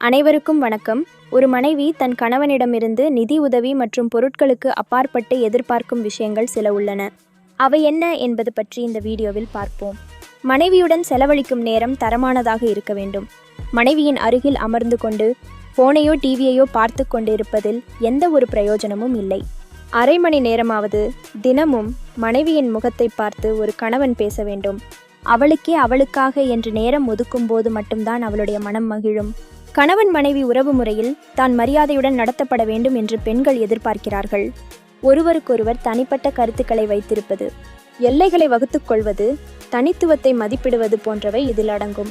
அனைவருக்கும் வணக்கம். ஒரு மனைவி தன் கணவனிடமிருந்து நிதி உதவி மற்றும் பொருட்களுக்கு அப்பாற்பட்டு எதிர்பார்க்கும் விஷயங்கள் சில உள்ளன. அவை என்ன என்பது பற்றி இந்த வீடியோவில் பார்ப்போம். மனைவியுடன் செலவழிக்கும் நேரம் தரமானதாக இருக்க வேண்டும். மனைவியின் அருகில் அமர்ந்து கொண்டு போனையோ டிவியையோ பார்த்து கொண்டிருப்பதில் எந்த ஒரு பிரயோஜனமும் இல்லை. அரை மணி நேரமாவது தினமும் மனைவியின் முகத்தை பார்த்து ஒரு கணவன் பேச வேண்டும். அவளுக்கே அவளுக்காக என்று நேரம் ஒதுக்கும் போது மட்டும்தான் அவளுடைய மனம் மகிழும். கணவன் மனைவி உறவு முறையில் தான் மரியாதையுடன் நடத்தப்பட வேண்டும் என்று பெண்கள் எதிர்பார்க்கிறார்கள். ஒருவருக்கொருவர் தனிப்பட்ட கருத்துக்களை வைத்திருப்பது எல்லைகளை வகுத்துக் கொள்வது தனித்துவத்தை மதிப்பிடுவது போன்றவை இதில் அடங்கும்.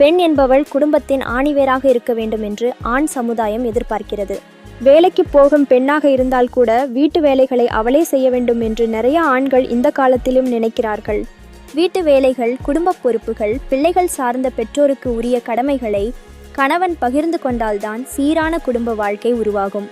பெண் என்பவள் குடும்பத்தின் ஆணிவேராக இருக்க வேண்டும் என்று ஆண் சமுதாயம் எதிர்பார்க்கிறது. வேலைக்கு போகும் பெண்ணாக இருந்தால் கூட வீட்டு வேலைகளை அவளே செய்ய வேண்டும் என்று நிறைய ஆண்கள் இந்த காலத்திலும் நினைக்கிறார்கள். வீட்டு வேலைகள் குடும்ப பொறுப்புகள் பிள்ளைகள் சார்ந்த பெற்றோருக்கு உரிய கடமைகளை கணவன் பகிர்ந்து கொண்டால்தான் சீரான குடும்ப வாழ்க்கை உருவாகும்.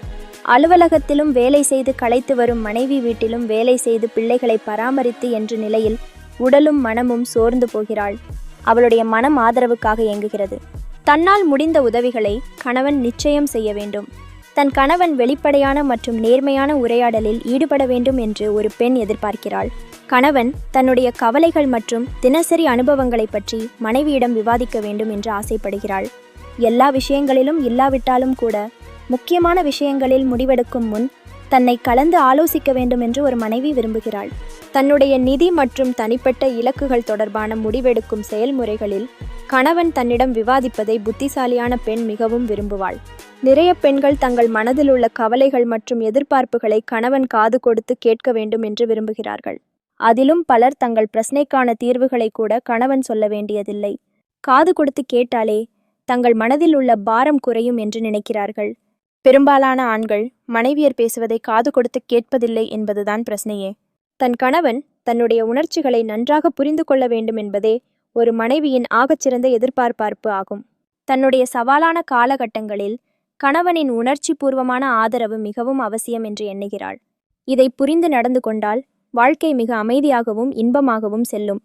அலுவலகத்திலும் வேலை செய்து களைத்து வரும் மனைவி வீட்டிலும் வேலை செய்து பிள்ளைகளை பராமரித்து என்ற நிலையில் உடலும் மனமும் சோர்ந்து போகிறாள். அவளுடைய மனம் ஆதரவுக்காக இயங்குகிறது. தன்னால் முடிந்த உதவிகளை கணவன் நிச்சயம் செய்ய வேண்டும். தன் கணவன் வெளிப்படையான மற்றும் நேர்மையான உரையாடலில் ஈடுபட வேண்டும் என்று ஒரு பெண் எதிர்பார்க்கிறாள். கணவன் தன்னுடைய கவலைகள் மற்றும் தினசரி அனுபவங்களை பற்றி மனைவியிடம் விவாதிக்க வேண்டும் என்று ஆசைப்படுகிறாள். எல்லா விஷயங்களிலும் இல்லாவிட்டாலும் கூட முக்கியமான விஷயங்களில் முடிவெடுக்கும் முன் தன்னை கலந்து ஆலோசிக்க வேண்டும் என்று ஒரு மனைவி விரும்புகிறாள். தன்னுடைய நிதி மற்றும் தனிப்பட்ட இலக்குகள் தொடர்பான முடிவெடுக்கும் செயல்முறைகளில் கணவன் தன்னிடம் விவாதிப்பதை புத்திசாலியான பெண் மிகவும் விரும்புவாள். நிறைய பெண்கள் தங்கள் மனதில் உள்ள கவலைகள் மற்றும் எதிர்பார்ப்புகளை கணவன் காது கொடுத்து கேட்க வேண்டும் என்று விரும்புகிறார்கள். அதிலும் பலர் தங்கள் பிரச்சனைக்கான தீர்வுகளை கூட கணவன் சொல்ல வேண்டியதில்லை. காது கொடுத்து கேட்டாலே தங்கள் மனதில் உள்ள பாரம் குறையும் என்று நினைக்கிறார்கள். பெரும்பாலான ஆண்கள் மனைவியர் பேசுவதை காது கொடுத்து கேட்பதில்லை என்பதுதான் பிரச்சனையே. தன் கணவன் தன்னுடைய உணர்ச்சிகளை நன்றாக புரிந்து கொள்ள வேண்டும் என்பதே ஒரு மனைவியின் ஆகச்சிறந்த எதிர்பார்ப்பார்ப்பு ஆகும். தன்னுடைய சவாலான காலகட்டங்களில் கணவனின் உணர்ச்சி பூர்வமான ஆதரவு மிகவும் அவசியம் என்று எண்ணுகிறாள். இதை புரிந்து நடந்து கொண்டால் வாழ்க்கை மிக அமைதியாகவும் இன்பமாகவும் செல்லும்.